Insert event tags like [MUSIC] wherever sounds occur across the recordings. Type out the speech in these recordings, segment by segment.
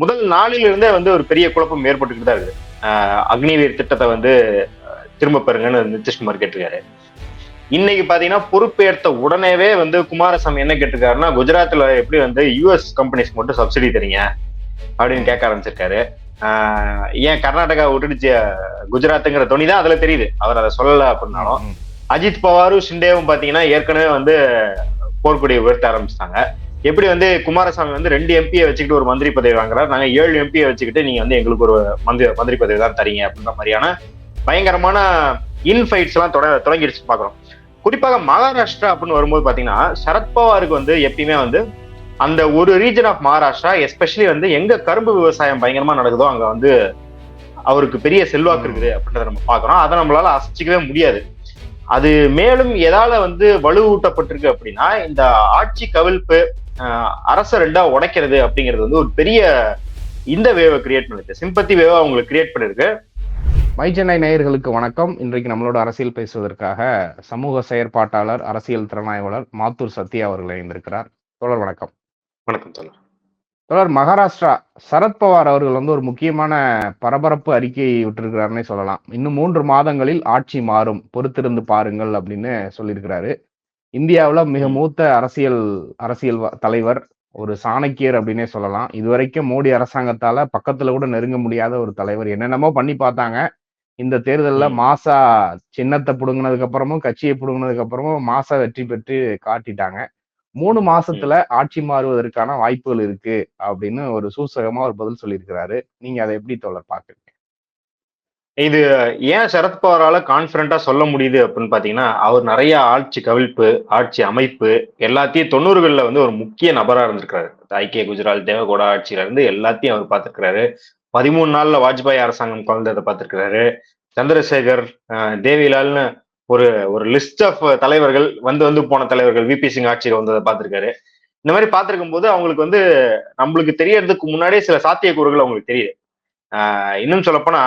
முதல் நாளிலிருந்தே வந்து ஒரு பெரிய குழப்பம் ஏற்பட்டுக்கிட்டு தான் இருக்குது. அக்னிவீர் திட்டத்தை வந்து திரும்ப பெறுங்கன்னு நிதிஷ்குமார் கேட்டிருக்காரு. இன்னைக்கு பாத்தீங்கன்னா பொறுப்பேற்ற உடனேவே வந்து குமாரசாமி என்ன கேட்டிருக்காருன்னா குஜராத்ல எப்படி வந்து யுஎஸ் கம்பெனிஸ்க்கு மட்டும் சப்சிடி தரீங்க அப்படின்னு கேட்க ஆரம்பிச்சிருக்காரு. ஏன் கர்நாடகா விட்டுடுச்சு குஜராத்துங்கிற துணி தான் அதுல தெரியுது. அவர் அதை சொல்லல அப்படின்னாலும். அஜித் பவாரும் ஷிண்டேவும் பாத்தீங்கன்னா ஏற்கனவே வந்து போர்க்கொடியை உயர்த்த ஆரம்பிச்சிட்டாங்க. எப்படி வந்து குமாரசாமி வந்து ரெண்டு எம்பியை வச்சுக்கிட்டு ஒரு மந்திரி பதவி வாங்குறாரு? நாங்க ஏழு எம்பியை வச்சுக்கிட்டு நீங்க வந்து எங்களுக்கு ஒரு மந்திரி மந்திரி பதவி தான் தரீங்க அப்படின்ற மாதிரியான பயங்கரமான இன்ஃபைட்ஸ் எல்லாம் தொட தொடங்கிடுச்சு பாக்குறோம். குறிப்பாக மகாராஷ்டிரா அப்படின்னு வரும்போது பாத்தீங்கன்னா சரத்பவாருக்கு வந்து எப்பயுமே வந்து அந்த ஒரு ரீஜன் ஆஃப் மகாராஷ்டிரா எஸ்பெஷலி வந்து எங்க கரும்பு விவசாயம் பயங்கரமா நடக்குதோ அங்க வந்து அவருக்கு பெரிய செல்வாக்கு இருக்குது அப்படின்றத நம்ம பாக்குறோம். அதை நம்மளால அசைச்சிக்கவே முடியாது. அது மேலும் எதால வந்து வலுவூட்டப்பட்டிருக்கு அப்படின்னா இந்த ஆட்சி கவிழ்ப்பு அரச ரெண்டா உடைக்கிறது அப்படிங்கிறது வந்து ஒரு பெரிய இந்த வேவை கிரியேட் பண்ணிருக்கு. சிம்பத்தி வேவை அவங்களுக்கு கிரியேட் பண்ணிருக்கு. மை சென்னை நேயர்களுக்கு வணக்கம். இன்றைக்கு நம்மளோட அரசியல் பேசுவதற்காக சமூக செயற்பாட்டாளர் அரசியல் திறனாய்வாளர் மாத்தூர் சத்யா அவர்கள் இணைந்திருக்கிறார். தொடர் வணக்கம். வணக்கம் சொல்லுங்க தொடர் மகாராஷ்டிரா சரத்பவார் அவர்கள் வந்து ஒரு முக்கியமான பரபரப்பு அறிக்கை விட்டிருக்கிறாருன்னே சொல்லலாம். இன்னும் மூன்று மாதங்களில் ஆட்சி மாறும். பொறுத்திருந்து பாருங்கள் அப்படின்னு சொல்லியிருக்கிறாரு. இந்தியாவுல மிக மூத்த அரசியல் அரசியல் தலைவர் ஒரு சாணக்கியர் அப்படின்னே சொல்லலாம். இதுவரைக்கும் மோடி அரசாங்கத்தால பக்கத்துல கூட நெருங்க முடியாத ஒரு தலைவர். என்னென்னமோ பண்ணி பார்த்தாங்க. இந்த தேர்தல்ல. மாசா சின்னத்தை புடுங்கினதுக்கு அப்புறமும் கட்சியை புடுங்கினதுக்கு அப்புறமும் மாசா வெற்றி பெற்று காட்டிட்டாங்க. மூணு மாசத்துல ஆட்சி மாறுவதற்கான வாய்ப்புகள் இருக்கு அப்படின்னு ஒரு சூசகமா ஒரு பதில் சொல்லியிருக்கிறாரு. நீங்க அதை எப்படி தோழர் பாக்குறீங்க இது ஏன் சரத்பவாரால கான்பிடண்டா சொல்ல முடியுது அப்படின்னு பாத்தீங்கன்னா அவர் நிறைய ஆட்சி கவிழ்ப்பு ஆட்சி அமைப்பு எல்லாத்தையும் தொண்ணூறுகள்ல வந்து ஒரு முக்கிய நபரா இருந்திருக்காரு ஐக்கிய குஜராத் தேவகோடா ஆட்சியில இருந்து எல்லாத்தையும் அவர் பார்த்திருக்கிறாரு. பதிமூணு நாள்ல வாஜ்பாய் அரசாங்கம் கலந்ததை பார்த்திருக்கிறாரு. சந்திரசேகர் தேவிலால்னு ஒரு ஒரு லிஸ்ட் ஆஃப் தலைவர்கள் வந்து வந்து போன தலைவர்கள் விபி சிங் ஆட்சியில் வந்ததை பார்த்திருக்காரு. இந்த மாதிரி பார்த்துருக்கும் போது அவங்களுக்கு வந்து நம்மளுக்கு தெரியறதுக்கு முன்னாடியே சில சாத்தியக்கூறுகள் அவங்களுக்கு தெரியுது. இன்னும் சொல்லப்போனா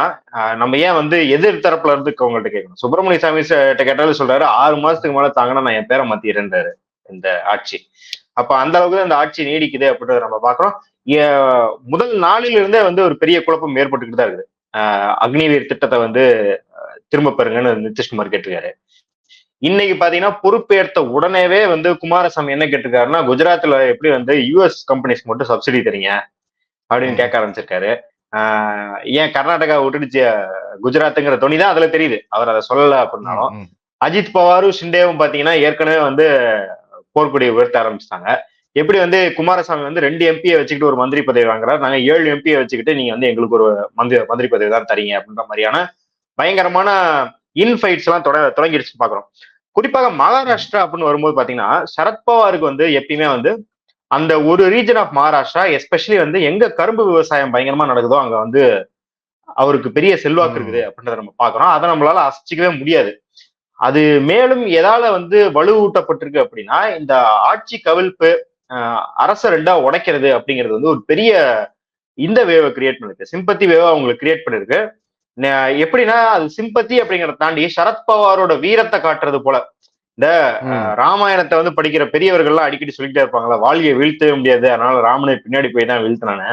நம்ம ஏன் வந்து எதிர் தரப்புல இருந்து அவங்கள்ட்ட கேட்கணும்? சுப்பிரமணிய சாமி கேட்டாலும் சொல்றாரு ஆறு மாசத்துக்கு மேல தாங்கன்னா நான் என் பேரை மாத்திடுறேன்றாரு இந்த ஆட்சி. அப்ப அந்த அளவுக்கு தான் இந்த ஆட்சி நீடிக்குது அப்படின்றத நம்ம பாக்குறோம் முதல் நாளில இருந்தே வந்து ஒரு பெரிய குழப்பம் ஏற்பட்டுக்கிட்டு தான் இருக்குது அக்னிவீர் திட்டத்தை வந்து திரும்ப பெறுங்கன்னு நிதிஷ்குமார் கேட்டிருக்காரு. இன்னைக்கு பாத்தீங்கன்னா பொறுப்பேற்ற உடனேவே வந்து குமாரசாமி என்ன கேட்டிருக்காருன்னா குஜராத்ல எப்படி வந்து யுஎஸ் கம்பெனிஸ்க்கு மட்டும் சப்சிடி தரீங்க அப்படின்னு கேட்க ஆரம்பிச்சிருக்காரு. ஆஹ் ஏன் கர்நாடகா விட்டுடுச்சு குஜராத்துங்கிற துணி தான் அதுல தெரியுது. அவர் அதை சொல்லல அப்படின்னாலும். அஜித் பவாரும் ஷிண்டேவும் பாத்தீங்கன்னா ஏற்கனவே வந்து போர்க்கொடியை உயர்த்த ஆரம்பிச்சிட்டாங்க. எப்படி வந்து குமாரசாமி வந்து ரெண்டு எம்பியை வச்சுக்கிட்டு ஒரு மந்திரி பதவி வாங்குறாரு? நாங்க ஏழு எம்பியை வச்சுக்கிட்டு நீங்க வந்து எங்களுக்கு ஒரு மந்திரி மந்திரி பதவி தான் தரீங்க அப்படின்ற மாதிரியான பயங்கரமான இன்ஃபைட்ஸ் எல்லாம் தொட தொடங்கிடுச்சு பாக்குறோம். குறிப்பாக மகாராஷ்டிரா அப்படின்னு வரும்போது பாத்தீங்கன்னா சரத்பவாருக்கு வந்து எப்பயுமே வந்து அந்த ஒரு ரீஜன் ஆஃப் மகாராஷ்டிரா எஸ்பெஷலி வந்து எங்க கரும்பு விவசாயம் பயங்கரமா நடக்குதோ அங்க வந்து அவருக்கு பெரிய செல்வாக்கு. இருக்குது அப்படின்றத நம்ம பாக்குறோம். அதை நம்மளால அசைச்சிக்கவே முடியாது. அது மேலும் எதால வந்து வலுவூட்டப்பட்டிருக்கு அப்படின்னா இந்த ஆட்சி கவிழ்ப்பு அரச ரெண்டா உடைக்கிறது அப்படிங்கிறது வந்து ஒரு பெரிய இந்த வேவை கிரியேட் பண்ணிருக்கு. சிம்பத்தி வேவை அவங்களுக்கு கிரியேட் பண்ணிருக்கு. எப்படின்னா அது சிம்பத்தி அப்படிங்கறத தாண்டி சரத்பவாரோட வீரத்தை காட்டுறது போல. இந்த ராமாயணத்தை வந்து படிக்கிற பெரியவர்கள்லாம் அடிக்கடி சொல்லிக்கிட்டே இருப்பாங்களா வாழ்க்கையை வீழ்த்தவே முடியாது அதனால ராமனை பின்னாடி போய் தான் வீழ்த்தினானே.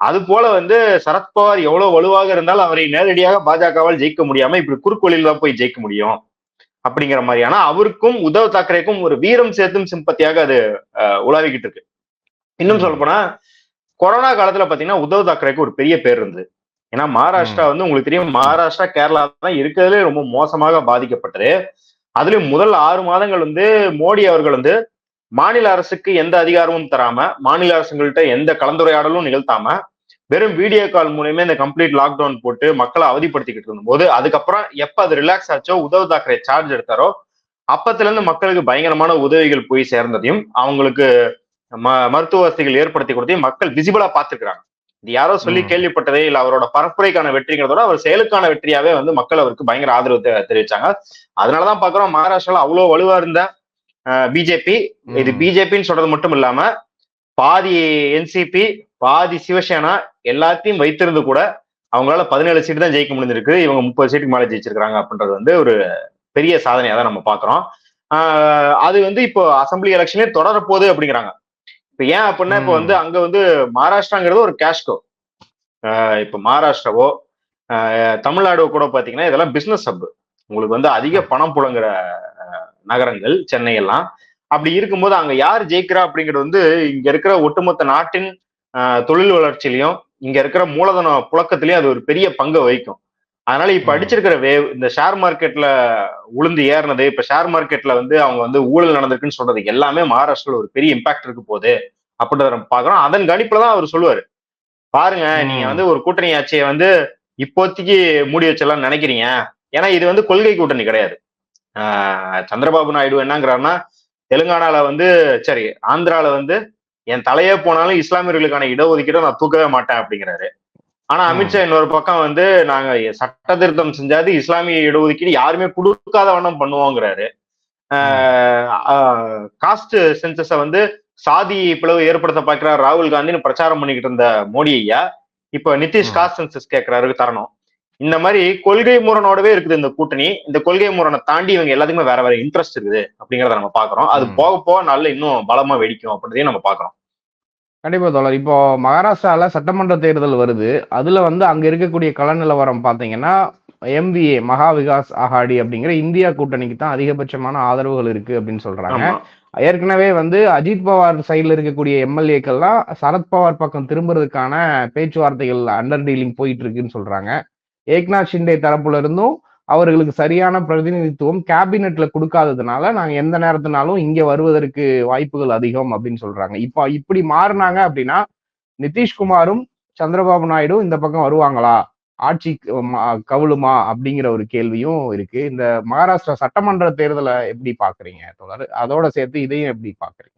அது போல வந்து சரத்பவார் எவ்வளவு வலுவாக இருந்தாலும் அவரை நேரடியாக பாஜகவால் ஜெயிக்க முடியாம இப்படி குறுக்கோளில் தான் போய் ஜெயிக்க முடியும் அப்படிங்கிற மாதிரியான அவருக்கும் உத்தவ் தாக்கரேக்கும் ஒரு வீரம் சேர்த்தும் சிம்பத்தியாக அது அஹ், உலாவிக்கிட்டு இருக்கு. இன்னும். சொல்ல போனா கொரோனா காலத்துல பாத்தீங்கன்னா உத்தவ் தாக்கரேக்கு ஒரு பெரிய பேர் இருந்தது. ஏன்னா மகாராஷ்டிரா வந்து உங்களுக்கு தெரியும் மகாராஷ்டிரா கேரளா தான் இருக்கிறதுலே ரொம்ப மோசமாக பாதிக்கப்பட்டது. அதுலயும் முதல் ஆறு மாதங்கள் வந்து மோடி அவர்கள் வந்து மாநில அரசுக்கு எந்த அதிகாரமும் தராம மாநில அரசுங்கள்ட்ட எந்த கலந்துரையாடலும் நிகழ்த்தாம வெறும் வீடியோ கால் மூலியமே இந்த கம்ப்ளீட் லாக்டவுன் போட்டு மக்களை அவதிப்படுத்திக்கிட்டு இருந்தபோது அதுக்கப்புறம் எப்ப அது ரிலாக்ஸ் ஆச்சோ உத்தவ் தாக்கரே சார்ஜ் எடுத்தாரோ அப்பத்துல இருந்து மக்களுக்கு பயங்கரமான உதவிகள் போய் சேர்ந்ததையும் அவங்களுக்கு ம- மருத்துவ வசதிகள் ஏற்படுத்தி கொடுத்தையும் மக்கள் விசிபிளா பார்த்திருக்கிறாங்க. இது யாரோ சொல்லி. கேள்விப்பட்டதே இல்ல. அவரோட பரப்புரைக்கான வெற்றிங்கிறதோட அவர் செயலுக்கான வெற்றியாவே வந்து மக்கள் அவருக்கு பயங்கர ஆதரவு தெரிவிச்சாங்க. அதனாலதான் பாக்குறோம் மகாராஷ்டிரால அவ்வளவு வலுவா இருந்த பிஜேபி இது. பிஜேபின்னு சொல்றது மட்டும் இல்லாம பாதி என்சிபி பாதி சிவசேனா எல்லாத்தையும் வைத்திருந்து கூட அவங்களால பதினேழு சீட்டு தான் ஜெயிக்க முடிஞ்சிருக்கு. இவங்க முப்பது சீட்டுக்கு மேல ஜெயிச்சிருக்காங்க அப்படின்றது வந்து ஒரு பெரிய சாதனையா தான் நம்ம பாக்குறோம். ஆஹ் அது வந்து இப்போ அசம்பிளி எலெக்ஷனே தொடர போகுது அப்படிங்கிறாங்க. இப்ப ஏன் அப்படின்னா இப்ப. வந்து அங்க வந்து மகாராஷ்டிராங்கிறது ஒரு கேஷ்கோ இப்ப மகாராஷ்டிராவோ தமிழ்நாடு கூட பாத்தீங்கன்னா இதெல்லாம் பிசினஸ் ஹப் உங்களுக்கு வந்து அதிக பணம் புழங்குற நகரங்கள் சென்னை எல்லாம். அப்படி இருக்கும்போது அங்க யார் ஜெயிக்கிறா அப்படிங்கிறது வந்து இங்க இருக்கிற ஒட்டுமொத்த நாட்டின் தொழில் வளர்ச்சியிலையும் இங்க இருக்கிற மூலதன புழக்கத்திலயும் அது ஒரு பெரிய பங்கு வகிக்கும். அதனால இப்ப. அடிச்சிருக்கிற வேவ் இந்த ஷேர் மார்க்கெட்ல உளுந்து ஏறினது இப்ப ஷேர் மார்க்கெட்ல வந்து அவங்க வந்து ஊழல் நடந்திருக்குன்னு சொல்றது எல்லாமே மகாராஷ்டிரால ஒரு பெரிய இம்பாக்ட் இருக்கு போகுது அப்படின்றத நம்ம பாக்குறோம் அதன் கணிப்புல தான் அவர் சொல்லுவாரு பாருங்க நீங்க. வந்து ஒரு கூட்டணி ஆட்சியை வந்து இப்போதைக்கு மூடி வச்சிடலாம்னு நினைக்கிறீங்க ஏன்னா இது வந்து கொள்கை கூட்டணி கிடையாது ஆஹ் சந்திரபாபு நாயுடு என்னங்கிறாருன்னா தெலுங்கானால வந்து சரி ஆந்திரால வந்து என் தலையே போனாலும் இஸ்லாமியர்களுக்கான இடஒதுக்கீடை நான் தூக்கவே மாட்டேன் அப்படிங்கிறாரு ஆனா. அமித்ஷா இன்னொரு பக்கம் வந்து நாங்க சட்ட திருத்தம் செஞ்சாது இஸ்லாமிய இடஒதுக்கீடு யாருமே கொடுக்காத வண்ணம் பண்ணுவோங்கிறாரு. காஸ்ட் சென்சஸ வந்து சாதி பிளவு ஏற்படுத்த பார்க்கிறார் ராகுல் காந்தின்னு பிரச்சாரம் பண்ணிக்கிட்டு இருந்த மோடி ஐயா. இப்ப நிதிஷ். காஸ்ட் சென்சஸ் கேட்கிறாரு தரணும். இந்த மாதிரி கொள்கை முரணோடவே இருக்குது இந்த கூட்டணி. இந்த கொள்கை முரணை தாண்டி இவங்க எல்லாத்துக்குமே வேற வேற இன்ட்ரெஸ்ட் இருக்குது அப்படிங்கறத நம்ம பாக்குறோம் அது. போக போக நல்ல இன்னும் பலமா வெடிக்கும் அப்படின்றதையும் நம்ம பாக்குறோம் கண்டிப்பா தோழர். இப்போ மகாராஷ்டிரால சட்டமன்ற தேர்தல் வருது. அதுல வந்து அங்க இருக்கக்கூடிய கள நிலவரம் பாத்தீங்கன்னா எம்விஏ மகா விகாஸ் அகாடி அப்படிங்கிற இந்தியா கூட்டணிக்கு தான் அதிகபட்சமான ஆதரவுகள் இருக்கு அப்படின்னு சொல்றாங்க. ஏற்கனவே வந்து அஜித் பவார் சைடுல இருக்கக்கூடிய எம்எல்ஏக்கள்லாம் சரத்பவார் பக்கம் திரும்புறதுக்கான பேச்சுவார்த்தைகள் அண்டர் டீலிங் போயிட்டு இருக்குன்னு சொல்றாங்க. ஏக்நாத் ஷிண்டே தரப்புல இருந்தும் அவர்களுக்கு சரியான பிரதிநிதித்துவம் கேபினெட்ல கொடுக்காததுனால நாங்க எந்த நேரத்தினாலும் இங்க வருவதற்கு வாய்ப்புகள் அதிகம் அப்படின்னு சொல்றாங்க. இப்போ இப்படி மாறினாங்க அப்படின்னா நிதிஷ்குமாரும் சந்திரபாபு நாயுடு இந்த பக்கம் வருவாங்களா? ஆட்சி கவுளுமா அப்படிங்கிற ஒரு கேள்வியும் இருக்கு. இந்த மகாராஷ்டிரா சட்டமன்ற தேர்தலை எப்படி பாக்குறீங்க தொடர் அதோட சேர்த்து இதையும் எப்படி பாக்குறீங்க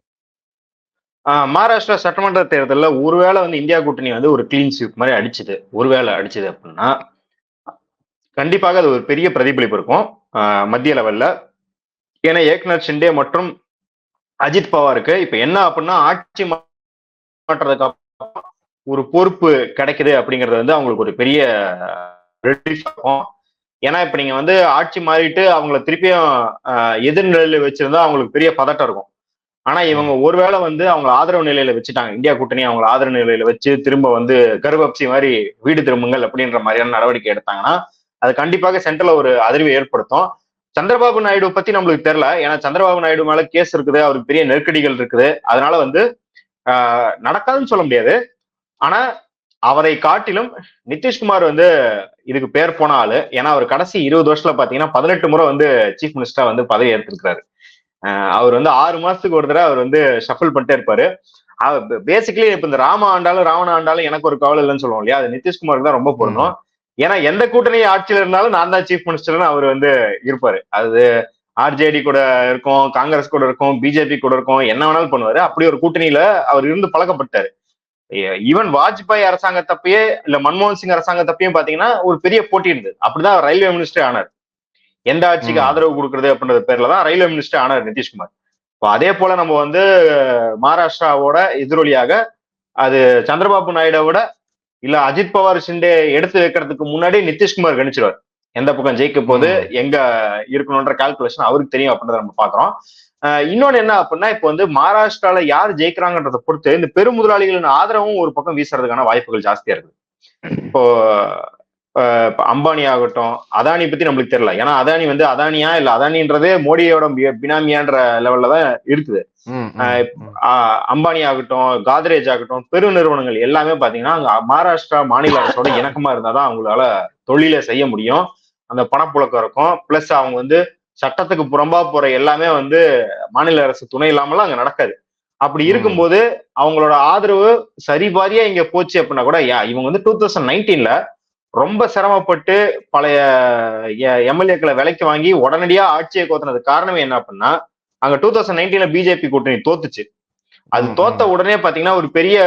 மகாராஷ்டிரா சட்டமன்ற தேர்தலில் ஒருவேளை வந்து இந்தியா கூட்டணி வந்து ஒரு கிளீன் ஸ்வீப் மாதிரி அடிச்சுது. ஒருவேளை அடிச்சுது அப்படின்னா கண்டிப்பாக அது ஒரு பெரிய பிரதிபலிப்பு இருக்கும். மத்திய லெவல்ல. ஏன்னா ஏக்நாத் ஷிண்டே மற்றும் அஜித் பவாருக்கு இப்ப என்ன அப்படின்னா ஆட்சி மாற்றதுக்கு அப்புறம் ஒரு பொறுப்பு கிடைக்குது அப்படிங்கிறது வந்து அவங்களுக்கு ஒரு பெரிய இருக்கும் ஏன்னா இப்ப நீங்க வந்து ஆட்சி மாறிட்டு அவங்கள திருப்பியும் எதிர்நிலையில வச்சிருந்தா அவங்களுக்கு பெரிய பதட்டம் இருக்கும். ஆனா இவங்க ஒருவேளை வந்து அவங்க ஆதரவு நிலையில வச்சுட்டாங்க. இந்தியா கூட்டணி அவங்க ஆதரவு நிலையில வச்சு திரும்ப வந்து கருவப்சி மாதிரி வீடு திரும்புங்கள் அப்படின்ற மாதிரியான நடவடிக்கை எடுத்தாங்கன்னா அது கண்டிப்பாக சென்ட்ரல ஒரு அதிர்வை ஏற்படுத்தும். சந்திரபாபு நாயுடு பத்தி நம்மளுக்கு தெரியல. ஏன்னா சந்திரபாபு நாயுடு மேல கேஸ் இருக்குது. அவருக்கு பெரிய நெருக்கடிகள் இருக்குது. அதனால வந்து ஆஹ் நடக்காதுன்னு சொல்ல முடியாது. ஆனா அவரை காட்டிலும் நிதிஷ்குமார் வந்து இதுக்கு பேர் போன ஆளு. ஏன்னா அவர் கடைசி இருபது வருஷத்துல பாத்தீங்கன்னா பதினெட்டு முறை வந்து சீஃப் மினிஸ்டரா வந்து பதவி ஏற்றிருக்கிறாரு ஆஹ் அவர் வந்து ஆறு மாசத்துக்கு ஒரு தடவை அவர் வந்து ஷஃபிள் பண்ணிட்டே இருப்பாரு. பேசிக்கலி இப்ப இந்த ராம ஆண்டாலும் ராவண ஆண்டாலும் எனக்கு ஒரு கவலை இல்லைன்னு சொல்லுவோம் இல்லையா? அது நிதிஷ்குமாருக்கு தான் ரொம்ப பொருந்தும். ஏன்னா எந்த கூட்டணி ஆட்சியில இருந்தாலும் நான் தான் சீஃப் மினிஸ்டர்னு அவர் வந்து இருப்பாரு. அது ஆர்ஜேடி கூட இருக்கும் காங்கிரஸ் கூட இருக்கும் பிஜேபி கூட இருக்கும் என்ன வேணாலும் பண்ணுவாரு. அப்படி ஒரு கூட்டணியில அவர் இருந்து பழக்கப்பட்டாரு. ஈவன் வாஜ்பாய் அரசாங்கத்தப்பயே இல்ல மன்மோகன் சிங் அரசாங்கத்தப்பையும் பாத்தீங்கன்னா ஒரு பெரிய போட்டி இருந்தது. அப்படிதான் ரயில்வே மினிஸ்டர் ஆனார். எந்த ஆட்சிக்கு. ஆதரவு கொடுக்கறது அப்படின்ற பேர்ல தான் ரயில்வே மினிஸ்டர் ஆனார் நிதிஷ்குமார். இப்போ அதே போல நம்ம வந்து மகாராஷ்டிராவோட எதிரொலியாக அது சந்திரபாபு நாயுடை விட இல்ல அஜித் பவார் ஷிண்டே எடுத்து வைக்கிறதுக்கு முன்னாடி நிதிஷ்குமார் கணிச்சிருவார். எந்த பக்கம் ஜெயிக்க போது. எங்க இருக்கணும்ன்ற கால்குலேஷன் அவருக்கு தெரியும் அப்படின்றத நம்ம பாக்குறோம் இன்னொன்னு என்ன அப்படின்னா இப்போ வந்து மகாராஷ்டிரால யார் ஜெயிக்கிறாங்கன்றத பொறுத்து இந்த பெரும் முதலாளிகளின் ஆதரவும் ஒரு பக்கம் வீசுறதுக்கான வாய்ப்புகள் ஜாஸ்தியா இருக்கு. இப்போ ஆஹ் இப்ப அம்பானி ஆகட்டும் அதானி பத்தி நம்மளுக்கு தெரியல. ஏன்னா அதானி வந்து அதானியா இல்ல அதானின்றதே மோடியோட பினாமியான்ற லெவல்ல தான் இருக்குது. அம்பானி ஆகட்டும் காத்ரேஜ் ஆகட்டும் பெரு நிறுவனங்கள் எல்லாமே பாத்தீங்கன்னா அங்க மகாராஷ்டிரா மாநில அரசோட [COUGHS] இணக்கமா இருந்தாதான் அவங்களால தொழிலை செய்ய முடியும். அந்த பணப்புழக்கம் இருக்கும். பிளஸ் அவங்க வந்து சட்டத்துக்கு புறம்பா போற எல்லாமே வந்து மாநில அரசு துணை இல்லாமலாம் அங்க நடக்காது. அப்படி. இருக்கும்போது அவங்களோட ஆதரவு சரிபாதியா இங்க போச்சு அப்படின்னா கூட இவங்க வந்து டூ தௌசண்ட் நைன்டீன்ல ரொம்ப சிரமப்பட்டு பழைய எம்எல்ஏக்களை விலைக்கு வாங்கி உடனடியா ஆட்சியை கோத்தினது காரணமே என்ன அப்படின்னா அங்க டூ தௌசண்ட் நைன்டீன்ல பிஜேபி கூட்டணி தோத்துச்சு. அது தோத்த. உடனே பாத்தீங்கன்னா ஒரு பெரிய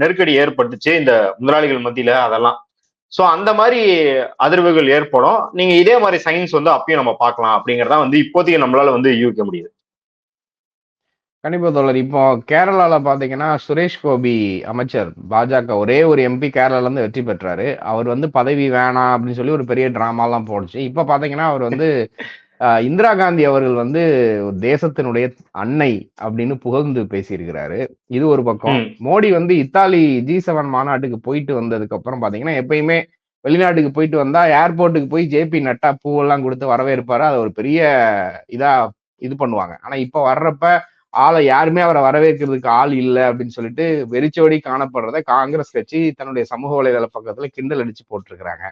நெருக்கடி ஏற்பட்டுச்சு இந்த முதலாளிகள் மத்தியில அதெல்லாம். சோ அந்த மாதிரி அதிர்வுகள் ஏற்படும். நீங்க இதே மாதிரி சயின்ஸ் வந்து அப்பயும் நம்ம பார்க்கலாம் அப்படிங்கறத வந்து இப்போதைக்கு நம்மளால வந்து யூகிக்க முடியுது. கண்டிப்பா தோழர். இப்போ கேரளால பாத்தீங்கன்னா சுரேஷ் கோபி அமைச்சர் பாஜக ஒரே ஒரு எம்பி கேரளால இருந்து வெற்றி பெற்றாரு. அவர் வந்து பதவி வேணாம் அப்படின்னு சொல்லி ஒரு பெரிய டிராமா எல்லாம் போடுச்சு. இப்ப பாத்தீங்கன்னா அவர் வந்து இந்திரா காந்தி அவர்கள் வந்து ஒரு தேசத்தினுடைய அன்னை அப்படின்னு புகழ்ந்து பேசியிருக்கிறாரு. இது ஒரு பக்கம். மோடி வந்து இத்தாலி ஜி செவன் மாநாட்டுக்கு போயிட்டு வந்ததுக்கு அப்புறம் பாத்தீங்கன்னா எப்பயுமே வெளிநாட்டுக்கு போயிட்டு வந்தா ஏர்போர்ட்டுக்கு போய் ஜேபி நட்டா பூவெல்லாம் கொடுத்து வரவேற்பாரு. அதை ஒரு பெரிய இதா இது பண்ணுவாங்க. ஆனா இப்ப வர்றப்ப ஆளை யாருமே அவரை வரவேற்கிறதுக்கு ஆள் இல்லை அப்படின்னு சொல்லிட்டு வெறிச்சோடி காணப்படுறத காங்கிரஸ் கட்சி தன்னுடைய சமூக வலைதள பக்கத்துல கிண்டல் அடிச்சு போட்டிருக்கிறாங்க.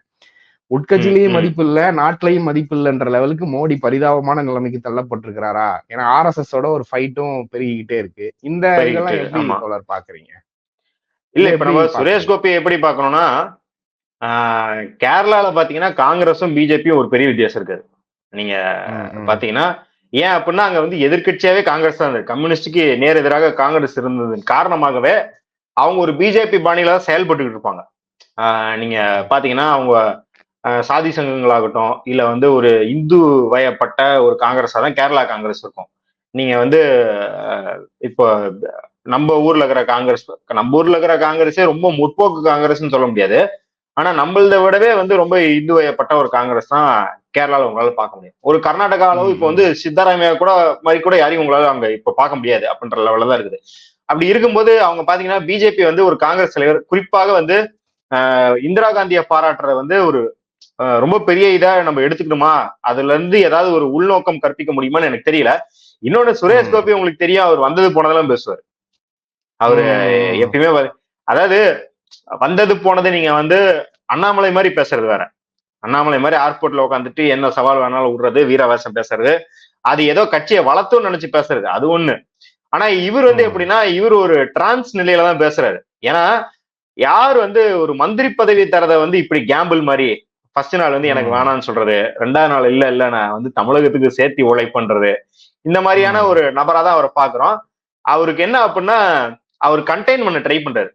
உட்கட்சியிலையும். மதிப்பு இல்ல நாட்டிலையும் மதிப்பு இல்லைன்ற லெவலுக்கு மோடி பரிதாபமான நிலைமைக்கு தள்ளப்பட்டிருக்கிறாரா? ஏன்னா ஆர்எஸ்எஸ் ஓட ஒரு ஃபைட்டும் பெருகிக்கிட்டே இருக்கு. இந்த இதெல்லாம் எப்படி பாக்குறீங்க இல்ல இப்ப நம்ம? சுரேஷ் கோபி எப்படி பார்க்கணும்னா ஆஹ், கேரளால பாத்தீங்கன்னா காங்கிரஸும் பிஜேபியும் ஒரு பெரிய வித்தியாசம் இருக்காது நீங்க. பாத்தீங்கன்னா ஏன் அப்படின்னா அங்க வந்து எதிர்கட்சியாவே காங்கிரஸ் தான் இருந்தது. கம்யூனிஸ்டுக்கு நேர் எதிராக காங்கிரஸ் இருந்ததன் காரணமாகவே அவங்க ஒரு பிஜேபி பாணியில தான் செயல்பட்டுக்கிட்டு இருப்பாங்க. நீங்க பாத்தீங்கன்னா அவங்க சாதி சங்கங்களாகட்டும் இல்ல வந்து ஒரு இந்து வயப்பட்ட ஒரு காங்கிரஸா தான் கேரளா காங்கிரஸ் இருக்கும். நீங்க வந்து இப்போ நம்ம ஊர்ல இருக்கிற காங்கிரஸ் நம்ம ஊர்ல இருக்கிற காங்கிரஸே ரொம்ப முற்போக்கு காங்கிரஸ்னு சொல்ல முடியாது. ஆனா நம்மளத விடவே வந்து ரொம்ப இந்து வயப்பட்ட ஒரு காங்கிரஸ் தான் கேரளால உங்களால பார்க்க முடியும். ஒரு கர்நாடகா அளவு இப்போ வந்து சித்தராமையா கூட மாதிரி கூட யாரையும் உங்களால அங்க இப்ப பார்க்க முடியாது அப்படின்ற லெவல்ல தான் இருக்குது. அப்படி இருக்கும்போது அவங்க பாத்தீங்கன்னா பிஜேபி வந்து ஒரு காங்கிரஸ் தலைவர். குறிப்பாக வந்து இந்திரா காந்தியை பாராட்டுறத வந்து ஒரு ரொம்ப பெரிய இதா நம்ம எடுத்துக்கணுமா? அதுல இருந்து ஏதாவது ஒரு உள்நோக்கம் கற்பிக்க முடியுமான்னு எனக்கு தெரியல. இன்னொன்னு சுரேஷ். கோபி உங்களுக்கு தெரியும். அவர் வந்தது போனதெல்லாம் பேசுவார். அவரு. எப்பயுமே அதாவது வந்தது போனது நீங்க வந்து அண்ணாமலை மாதிரி பேசுறது வேற. அண்ணாமலை மாதிரி ஏர்போர்ட்ல உட்காந்துட்டு என்ன சவால் வேணாலும் விடுறது வீரவாசம் பேசுறது அது ஏதோ கட்சியை வளர்த்தும் நினைச்சு பேசுறது அது ஒண்ணு ஆனா இவர் வந்து. எப்படின்னா இவர் ஒரு டிரான்ஸ் நிலையில தான் பேசுறாரு ஏன்னா யார் வந்து ஒரு மந்திரி பதவி தரத வந்து இப்படி கேம்பிள் மாதிரி ஃபர்ஸ்ட் நாள் வந்து எனக்கு. வேணாம்னு சொல்றது ரெண்டாவது நாள் இல்ல இல்ல நான் வந்து தமிழகத்துக்கு சேர்த்து உழைப்பண்றது இந்த மாதிரியான. ஒரு நபரா தான் அவரை பாக்குறோம் அவருக்கு என்ன அப்படின்னா அவர் கண்டெயின் பண்ண ட்ரை பண்றாரு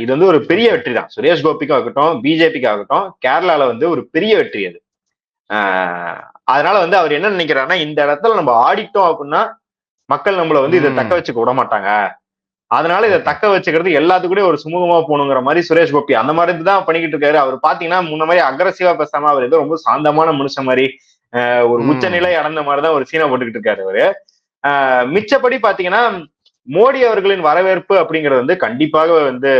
இது வந்து ஒரு பெரிய வெற்றி தான் சுரேஷ் கோபிக்கும் ஆகட்டும் பிஜேபிக்கு ஆகட்டும் கேரளால வந்து ஒரு பெரிய வெற்றி அது. அதனால வந்து அவர் என்ன நினைக்கிறாருன்னா இந்த இடத்துல நம்ம ஆடிட்டோம் அப்படின்னா மக்கள் நம்மள வந்து இதை. தக்க வச்சுக்க விட மாட்டாங்க. அதனால இதை தக்க வச்சுக்கிறது எல்லாத்துக்கூடயும் ஒரு சுமூகமா போகணுங்கிற மாதிரி சுரேஷ் கோபி அந்த மாதிரி தான் பண்ணிக்கிட்டு இருக்காரு. அவர் பாத்தீங்கன்னா முன்ன மாதிரி அக்ரஸிவா பேசாம அவர் ஏதோ ரொம்ப சாந்தமான மனுஷன் மாதிரி ஒரு. உச்சநிலை அடைந்த மாதிரி தான் ஒரு சீனை போட்டுக்கிட்டு இருக்காரு அவரு. மிச்சப்படி பாத்தீங்கன்னா மோடி அவர்களின் வரவேற்பு அப்படிங்கிறது வந்து கண்டிப்பாக வந்து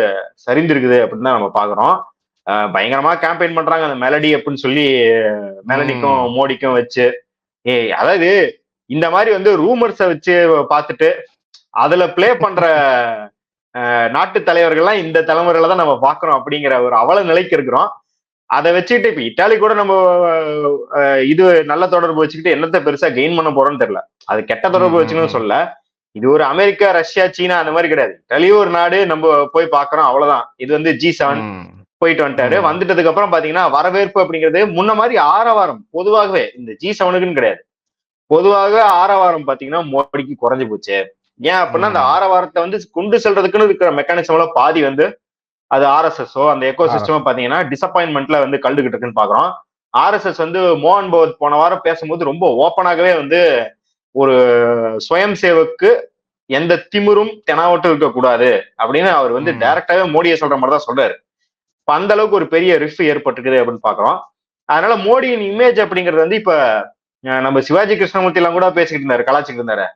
சரிந்திருக்குது அப்படின்னு தான் நம்ம பாக்குறோம். பயங்கரமா கேம்பெயின் பண்றாங்க. அந்த மெலடி அப்படின்னு சொல்லி மெலடிக்கும் மோடிக்கும் வச்சு. ஏய் அதாவது இந்த மாதிரி வந்து ரூமர்ஸை வச்சு பார்த்துட்டு அதுல ப்ளே பண்ற நாட்டு தலைவர்கள்லாம் இந்த தலைமுறையில தான் நம்ம பார்க்கறோம் அப்படிங்கிற ஒரு அவல நிலைக்கு இருக்கிறோம். அதை வச்சுக்கிட்டு இப்ப இட்டாலி கூட நம்ம இது நல்ல தொடர்பு வச்சுக்கிட்டு என்னத்த பெருசா கெயின் பண்ண போறோம்னு தெரியல. அது கெட்ட தொடர்பு வச்சுக்கணும்னு சொல்ல இது ஒரு அமெரிக்கா ரஷ்யா சீனா அந்த மாதிரி கிடையாது. இட்டாலியும் ஒரு நாடு நம்ம போய் பார்க்கறோம் அவ்வளவுதான். இது வந்து ஜி செவன். போயிட்டு வந்துட்டாரு. வந்துட்டதுக்கு அப்புறம் பாத்தீங்கன்னா வரவேற்பு அப்படிங்கிறது முன்ன மாதிரி ஆரவாரம் பொதுவாகவே இந்த ஜி செவனுக்குன்னு கிடையாது. பொதுவாக ஆரவாரம் பாத்தீங்கன்னா மோடிக்கு குறைஞ்சு போச்சு. ஏன் அப்படின்னா அந்த. ஆரவாரத்தை வந்து கொண்டு செல்றதுக்குன்னு இருக்கிற மெக்கானிசம்ல பாதி வந்து அது ஆர்எஸ்எஸ்ஓ அந்த எக்கோ சிஸ்டமோ பாத்தீங்கன்னா டிசப்பாயின்மெண்ட்ல வந்து கண்டுகிட்டு இருக்குன்னு பாக்குறோம். ஆர்எஸ்எஸ் வந்து மோகன் பகவத் போன வாரம் பேசும்போது ரொம்ப ஓப்பனாகவே வந்து ஒரு சுயம் சேவக்கு எந்த திமிரும் தெனாவட்டும் இருக்கக்கூடாது அப்படின்னு அவர் வந்து. டைரக்டாவே மோடியை சொல்ற மாதிரி தான் சொல்றாரு. இப்ப அந்த அளவுக்கு ஒரு பெரிய ரிஃப் ஏற்பட்டிருக்குது அப்படின்னு பாக்குறோம் அதனால மோடியின் இமேஜ் அப்படிங்கிறது வந்து இப்ப நம்ம சிவாஜி கிருஷ்ணமூர்த்தி எல்லாம் கூட பேசிக்கிட்டு இருந்தாரு கலாச்சிட்டு இருந்தாரு.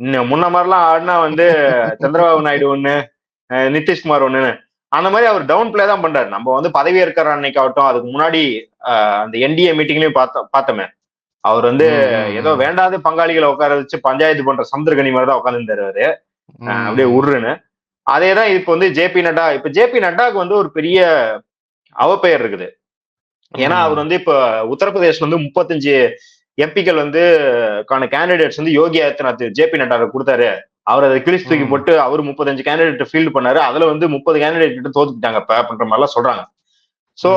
இன்னும் முன்ன மாதிரிலாம் ஆடினா வந்து சந்திரபாபு நாயுடு ஒண்ணு நிதிஷ்குமார் ஒண்ணுன்னு. அந்த மாதிரி அவர் டவுன் பிளே தான் பண்றாரு. நம்ம வந்து பதவி ஏற்கிற அன்னைக்கு ஆகட்டும் அதுக்கு முன்னாடி அந்த என்டிஏ மீட்டிங்லயும் பார்த்தோம் பார்த்தோமே. அவர் வந்து ஏதோ. வேண்டாத பங்காளிகளை உட்கார வச்சு பஞ்சாயத்து பண்ற சமுத்திரகனி மாதிரி தான் உட்காந்துருந்தாரு அவரு அப்படியே உருன்னு. அதே தான் இப்போ வந்து ஜேபி நட்டா இப்ப ஜேபி நட்டாக்கு வந்து ஒரு பெரிய அவப்பெயர் இருக்குது. ஏன்னா. அவர் வந்து இப்ப உத்தரப்பிரதேஷ்ல வந்து முப்பத்தஞ்சு எம்பிக்கள் வந்து கான கேண்டிடேட்ஸ் வந்து யோகி ஆதித்யநாத் ஜேபி நட்டாவுக்கு கொடுத்தாரு. அவர் அதை கிழிச்சு தூக்கி. போட்டு அவர் முப்பத்தஞ்சு கேண்டிடேட் ஃபீல்டு பண்ணாரு. அதுல வந்து முப்பது கேண்டிடேட் கிட்ட தோத்துக்கிட்டாங்க. இப்ப அப்படின்ற மாதிரிலாம் சொல்றாங்க. சோ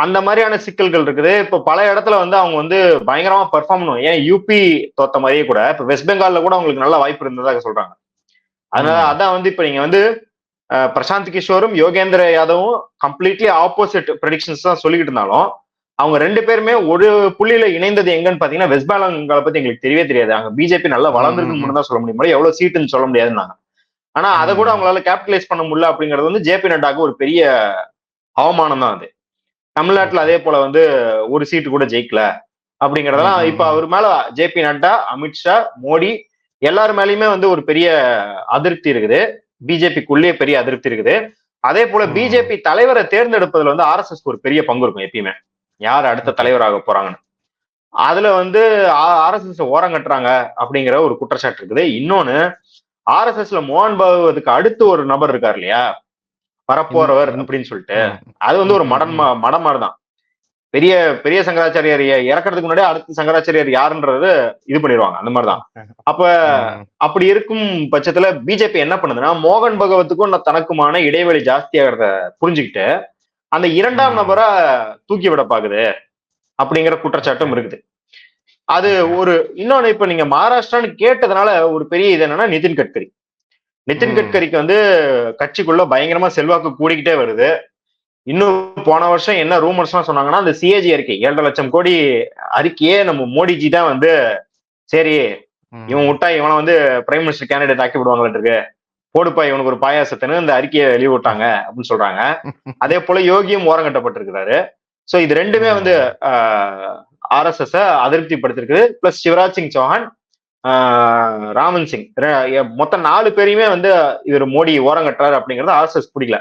அந்த மாதிரியான சிக்கல்கள் இருக்குது. இப்ப பல இடத்துல வந்து அவங்க வந்து பயங்கரமா பெர்ஃபார்ம் பண்ணுவோம் ஏன் யூபி தோத்த மாதிரியே கூட இப்ப வெஸ்ட் பெங்கால்ல கூட அவங்களுக்கு நல்ல வாய்ப்பு இருந்ததாக சொல்றாங்க. அதனால. அதான் வந்து இப்ப நீங்க வந்து பிரசாந்த் கிஷோரும் யோகேந்திர யாதவும் கம்ப்ளீட்லி ஆப்போசிட் ப்ரெடிக்ஷன்ஸ் தான் சொல்லிக்கிட்டு இருந்தாலும் அவங்க ரெண்டு பேருமே ஒரு புள்ளியில இணைந்தது எங்கன்னு பாத்தீங்கன்னா வெஸ்ட் பெங்காலை பத்தி எங்களுக்கு தெரியவே தெரியாது. அங்க பிஜேபி நல்லா வளர்ந்துருக்குன்னு மட்டும் தான் சொல்ல முடியும். எவ்வளவு சீட்டுன்னு சொல்ல முடியாதுன்னாங்க. ஆனா அதை கூட. அவங்களால கேபிட்டலைஸ் பண்ண முடியல அப்படிங்கிறது வந்து ஜேபி நட்டாக்கு ஒரு பெரிய அவமானம் தான் அது. தமிழ்நாட்டுல அதே போல வந்து ஒரு சீட்டு கூட ஜெயிக்கல. அப்படிங்கறதெல்லாம் இப்ப. அவர் மேல ஜே பி நட்டா அமித்ஷா மோடி எல்லார் மேலயுமே வந்து ஒரு பெரிய அதிருப்தி இருக்குது. பிஜேபிக்குள்ளேயே பெரிய அதிருப்தி இருக்குது. அதே போல. பிஜேபி தலைவரை தேர்ந்தெடுப்பதுல வந்து ஆர்எஸ்எஸ் ஒரு பெரிய பங்கு இருக்கும் எப்பயுமே. யார் அடுத்த. தலைவராக போறாங்கன்னு. அதுல வந்து ஆர்எஸ்எஸ் ஓரம் கட்டுறாங்க அப்படிங்கிற ஒரு குற்றச்சாட்டு இருக்குது. இன்னொன்னு ஆர்எஸ்எஸ்ல மோகன் பாகவதுக்கு அடுத்து ஒரு நபர் இருக்கார் இல்லையா? வரப்போறவர். அப்படின்னு சொல்லிட்டு. அது வந்து ஒரு மடன் ம். மடம் மாதிரிதான் பெரிய பெரிய சங்கராச்சாரியார் இறக்கறதுக்கு முன்னாடி அடுத்த சங்கராச்சாரியார் யாருன்றது இது பண்ணிடுவாங்க அந்த மாதிரிதான் அப்ப. அப்படி இருக்கும் பட்சத்துல பிஜேபி என்ன பண்ணுதுன்னா மோகன் பகவத்துக்கும் தனக்குமான இடைவெளி ஜாஸ்தியாகிறத புரிஞ்சுக்கிட்டு அந்த இரண்டாம். நபரா தூக்கி விட பாக்குது அப்படிங்கிற குற்றச்சாட்டும் இருக்குது அது. ஒரு இன்னொன்னு இப்ப நீங்க மகாராஷ்டிரான்னு கேட்டதுனால ஒரு பெரிய இது என்னன்னா நிதின் கட்கரி நிதின். கட்கரிக்கு வந்து கட்சிக்குள்ள பயங்கரமா செல்வாக்கு கூடிக்கிட்டே வருது. இன்னும் போன வருஷம் என்ன ரூமர்ஸ் எல்லாம் சொன்னாங்கன்னா அந்த சிஏஜி அறிக்கை ஏழரை லட்சம் கோடி அறிக்கையே நம்ம மோடிஜி தான் வந்து சரி. இவன் விட்டா இவனை வந்து பிரைம் மினிஸ்டர் கேண்டிடேட் ஆக்கி விடுவாங்களாட்டு இருக்கு. போடுப்பா இவனுக்கு ஒரு பாயாசத்துன்னு இந்த அறிக்கையை வெளிய விட்டாங்க அப்படின்னு சொல்றாங்க. [LAUGHS] அதே போல யோகியும் ஓரங்கட்டப்பட்டிருக்கிறாரு சோ இது ரெண்டுமே வந்து ஆர்எஸ்எஸ் அதிருப்தி படுத்திருக்குது பிளஸ் சிவராஜ் சிங் சௌஹான் ராமன் சிங். மொத்தம் நாலு பேரையுமே வந்து இவர் மோடி ஓரங்கட்டுறாரு அப்படிங்கறது ஆர்எஸ்எஸ் பிடிக்கல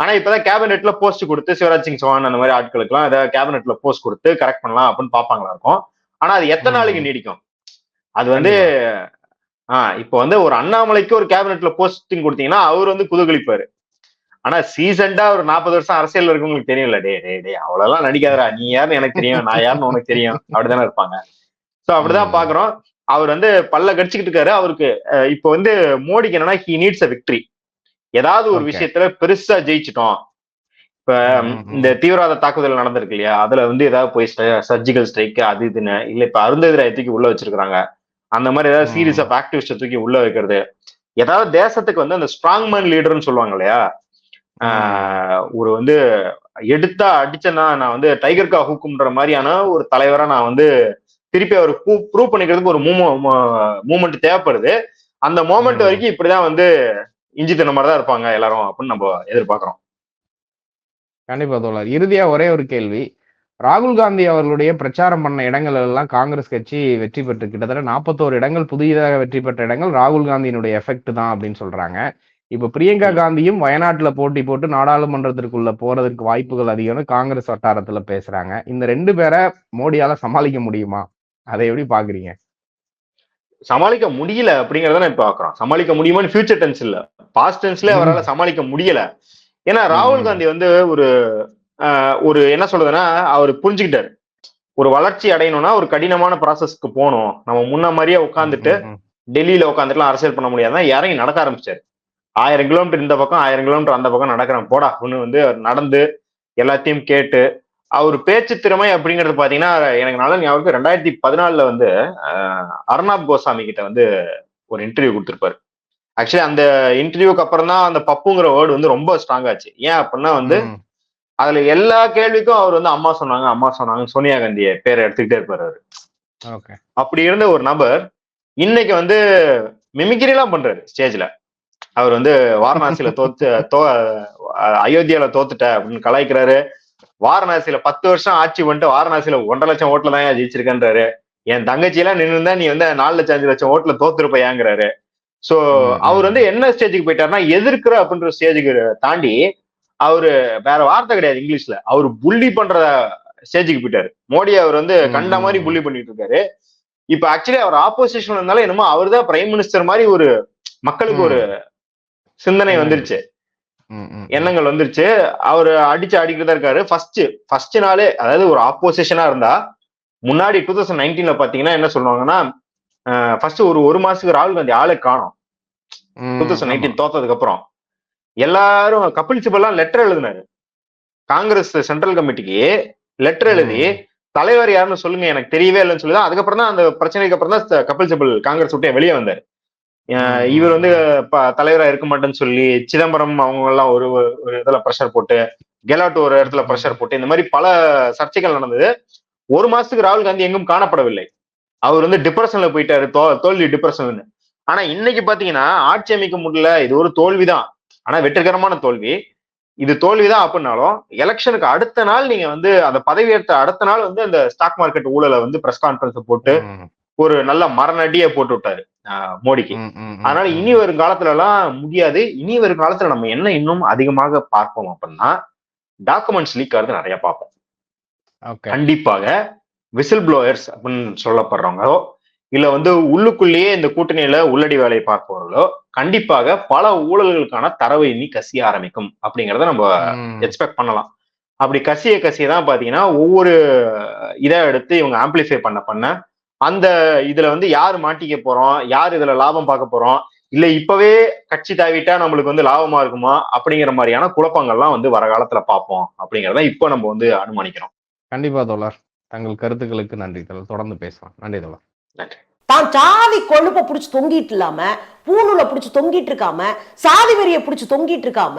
ஆனா இப்பதான் கேபினெட்ல போஸ்ட் கொடுத்து சிவராஜ் சிங் சௌஹான் அந்த மாதிரி ஆட்களுக்கு எல்லாம் ஏதாவது கேபினெட்ல போஸ்ட் கொடுத்து கரெக்ட் பண்ணலாம் அப்படின்னு பாப்பாங்களா இருக்கும். ஆனா அது எத்தனை. நாளைக்கு நீடிக்கும்? அது வந்து ஆஹ் இப்போ வந்து ஒரு அண்ணாமலைக்கு ஒரு கேபினெட்ல போஸ்டிங் கொடுத்தீங்கன்னா அவர் வந்து குதூகலிப்பாரு. ஆனா சீசன்டா ஒரு நாற்பது வருஷம் அரசியல் இருக்கவங்களுக்கு தெரியும்ல டே டே டே அவ்வளவுலாம் நடிக்காதடா நீ யாருன்னு எனக்கு தெரியும் நான் யாருன்னு உனக்கு தெரியும் அப்படிதானே இருப்பாங்க. சோ அப்படிதான். பாக்குறோம். அவர் வந்து பல்ல கடிச்சுக்கிட்டு இருக்காரு. அவருக்கு இப்போ வந்து மோடிக்கு என்னன்னா ஹி நீட்ஸ் அ விக்டரி ஏதாவது ஒரு. விஷயத்துல பெருசா ஜெயிச்சிட்டோம். இப்ப. இந்த தீவிரவாத தாக்குதல் நடந்திருக்கு இல்லையா? அதுல வந்து ஏதாவது போய் சர்ஜிக்கல் ஸ்ட்ரைக் அது இதுன்னு இல்ல இப்ப அருந்ததிராய தூக்கி உள்ள வச்சிருக்காங்க அந்த மாதிரி ஏதாவது ம். சீரீஸ் ஆஃப் ஆக்டிவிஸ்ட தூக்கி உள்ள வைக்கிறது. ஏதாவது தேசத்துக்கு வந்து அந்த ஸ்ட்ராங் மேன் லீடர்னு சொல்லுவாங்க இல்லையா? ஒரு வந்து எடுத்தா அடிச்சேன்னா நான் வந்து டைகர் கா ஹூக்கும்ன்ற மாதிரியான ஒரு தலைவரா நான் வந்து திருப்பி அவர் ப்ரூவ் பண்ணிக்கிறதுக்கு ஒரு மூமெண்ட் தேவைப்படுது. அந்த மோமெண்ட். வரைக்கும் இப்படிதான் வந்து இஞ்சி தின மாதிரி தான் இருப்பாங்க எல்லாரும் அப்படின்னு நம்ம எதிர்பார்க்கிறோம். கண்டிப்பா தோழர். இறுதியா ஒரே ஒரு கேள்வி. ராகுல் காந்தி அவர்களுடைய பிரச்சாரம் பண்ண இடங்கள் எல்லாம் காங்கிரஸ் கட்சி வெற்றி பெற்று கிட்டத்தட்ட நாற்பத்தோரு இடங்கள் புதியதாக வெற்றி பெற்ற இடங்கள் ராகுல் காந்தியினுடைய எஃபெக்ட் தான் அப்படின்னு சொல்றாங்க. இப்ப பிரியங்கா. காந்தியும் வயநாட்டுல போட்டி போட்டு நாடாளுமன்றத்திற்குள்ள போறதுக்கு வாய்ப்புகள் அதிகம்னு காங்கிரஸ் வட்டாரத்துல பேசுறாங்க. இந்த ரெண்டு பேரை மோடியால சமாளிக்க முடியுமா? அதை எப்படி பாக்குறீங்க சமாளிக்க முடியல அப்படிங்கறத நான் இப்ப பாக்குறோம். சமாளிக்க முடியுமான்னு ஃபியூச்சர் டென்ஸ் இல்ல. பாஸ்ட் டென்ஸ்ல. அவரால் சமாளிக்க முடியல. ஏன்னா ராகுல். காந்தி வந்து ஒரு ஒரு என்ன சொல்றதுன்னா அவர் புரிஞ்சுக்கிட்டாரு. ஒரு வளர்ச்சி அடையணும்னா ஒரு கடினமான ப்ராசஸ்க்கு போகணும். நம்ம முன்ன மாதிரியே உட்காந்துட்டு டெல்லியில உட்காந்துட்டுலாம் அரசியல் பண்ண முடியாதுன்னா இறங்கி நடக்க ஆரம்பிச்சாரு. ஆயிரம் கிலோமீட்டர் இந்த பக்கம் ஆயிரம் கிலோமீட்டர் அந்த பக்கம் நடக்கிறேன் போடா ஒண்ணு வந்து அவர் நடந்து எல்லாத்தையும் கேட்டு அவர் பேச்சு திறமை அப்படிங்கிறது பாத்தீங்கன்னா எனக்கு நல்ல ஞாபகம் ரெண்டாயிரத்தி பதினாலுல வந்து ஆஹ், அர்னாப் கோசாமி கிட்ட வந்து ஒரு இன்டர்வியூ கொடுத்திருப்பாரு. ஆக்சுவலி அந்த இன்டர்வியூக்கு அப்புறம் தான் அந்த பப்புங்கிற வேர்டு வந்து ரொம்ப ஸ்ட்ராங் ஆச்சு. ஏன் அப்படின்னா வந்து. அதுல எல்லா கேள்விக்கும் அவர் வந்து அம்மா சொன்னாங்க அம்மா சொன்னாங்க சோனியா காந்திய பேரை எடுத்துக்கிட்டே இருப்பாரு அவரு. அப்படி இருந்த ஒரு நபர் இன்னைக்கு வந்து மிமிக்ரி எல்லாம் பண்றாரு ஸ்டேஜ்ல அவர் வந்து வாரணாசியில தோத்து தோ அயோத்தியால தோத்துட்ட அப்படின்னு கலாய்க்கிறாரு. வாரணாசியில பத்து வருஷம் ஆட்சி பண்ணிட்டு வாரணாசியில ஒன்றரை லட்சம் ஓட்டுல தான் ஜெயிச்சிருக்கன்றாரு என் தங்கச்சி எல்லாம் நின்று இருந்தா நீ வந்து நாலு லட்சம் அஞ்சு லட்சம் ஓட்டுல தோத்துருப்பையாங்கிறாரு சோ அவர். வந்து என்ன ஸ்டேஜுக்கு போயிட்டாருன்னா எதிர்க்கிற அப்படின்ற ஸ்டேஜுக்கு தாண்டி அவரு வேற வார்த்தை கிடையாது இங்கிலீஷ்ல அவர் புள்ளி பண்ற ஸ்டேஜுக்கு போயிட்டாரு மோடி அவர் வந்து கண்ட மாதிரி. புள்ளி பண்ணிட்டு இருக்காரு இப்ப ஆக்சுவலி அவர் ஆப்போசிஷன் இருந்தாலும் என்னமோ அவர் தான் பிரைம் மினிஸ்டர் மாதிரி ஒரு மக்களுக்கு ஒரு சிந்தனை. வந்துருச்சு. எண்ணங்கள் வந்துருச்சு. அவர் அடிச்சு அடிக்கிறதா இருக்காரு. ஃபர்ஸ்ட் ஃபர்ஸ்ட் நாளே அதாவது ஒரு ஆப்போசிஷனா இருந்தா முன்னாடி டூ தௌசண்ட் நைன்டீன்ல பாத்தீங்கன்னா என்ன சொல்லுவாங்கன்னா ஃபர்ஸ்ட் ஒரு ஒரு மாசத்துக்கு ராகுல் காந்தி ஆளை காணும். Two thousand. நைன்டீன் தோத்ததுக்கு அப்புறம் எல்லாரும் கபில் சிபல் எல்லாம் லெட்டர் எழுதினாரு. காங்கிரஸ் சென்ட்ரல் கமிட்டிக்கு லெட்டர் எழுதி. தலைவர் யாருன்னு சொல்லுங்க எனக்கு தெரியவே இல்லைன்னு சொல்லி தான் அதுக்கப்புறம் தான் அந்த பிரச்சனைக்கு அப்புறம் தான் கபில் சிபல் காங்கிரஸ் விட்டே வெளியே வந்தாரு. இவர் வந்து தலைவரா இருக்க மாட்டேன்னு சொல்லி சிதம்பரம் அவங்க எல்லாம் ஒரு ஒரு இதுல ப்ரெஷர் போட்டு கெலாட் ஒரு இடத்துல ப்ரெஷர் போட்டு இந்த மாதிரி பல சர்ச்சைகள் நடந்தது. ஒரு மாசத்துக்கு ராகுல் காந்தி எங்கும் காணப்படவில்லை. அவர் வந்து டிப்ரெஷன்ல போயிட்டாரு தோ- தோல்வி டிப்ரெஷன் ஆனா இன்னைக்கு பாத்தீங்கன்னா ஆட்சி அமைக்க முடியல இது ஒரு தோல்விதான். ஆனா வெற்றிகரமான தோல்வி. இது தோல்விதான் அப்படின்னாலும் எலெக்ஷனுக்கு அடுத்த நாள் நீங்க வந்து அந்த பதவியேற்ற அடுத்த நாள் வந்து அந்த ஸ்டாக் மார்க்கெட் ஊழலை வந்து பிரஸ் கான்ஃபரன்ஸ் போட்டு ஒரு நல்ல மரணடியை போட்டு விட்டாரு மோடிக்கு. அதனால. இனி வரும் காலத்துல எல்லாம் முடியாது. இனி வரும் காலத்துல நம்ம என்ன இன்னும் அதிகமாக பார்ப்போம் அப்படின்னா டாக்குமெண்ட்ஸ் லீக் ஆகிறது நிறைய பார்ப்போம். கண்டிப்பாக விசில் ப்ளோயர்ஸ் அப்படின்னு சொல்லப்படுறவங்களோ இல்ல வந்து உள்ளுக்குள்ளேயே இந்த கூட்டணியில உள்ளடி வேலையை பார்ப்பவர்களோ கண்டிப்பாக பல ஊழல்களுக்கான தரவை எண்ணி கசிய ஆரம்பிக்கும் அப்படிங்கறத நம்ம எக்ஸ்பெக்ட் பண்ணலாம். அப்படி கசிய கசிய தான் பாத்தீங்கன்னா ஒவ்வொரு இதை எடுத்து இவங்க ஆம்பிளிஃபை பண்ண பண்ண அந்த இதுல வந்து யார் மாட்டிக்க போறோம்? யார் இதுல லாபம் பார்க்க போறோம்? இல்ல இப்பவே கட்சி தாவிட்டா நம்மளுக்கு வந்து லாபமா இருக்குமா? அப்படிங்கிற மாதிரியான குழப்பங்கள்லாம் வந்து வர காலத்துல பார்ப்போம். அப்படிங்கறத இப்போ நம்ம வந்து அனுமானிக்கிறோம். கண்டிப்பா தோழர். தங்கள் கருத்துக்களுக்கு நன்றி தோழர். தொடர்ந்து பேசலாம். நன்றி தோழர். நன்றி. தான் சாதி கொழுப்பை பிடிச்சி தொங்கிட்டு இல்லாம பூணூலை பிடிச்சி தொங்கிட்டு இருக்காம சாதி வெறியை பிடிச்சி தொங்கிட்டு இருக்காம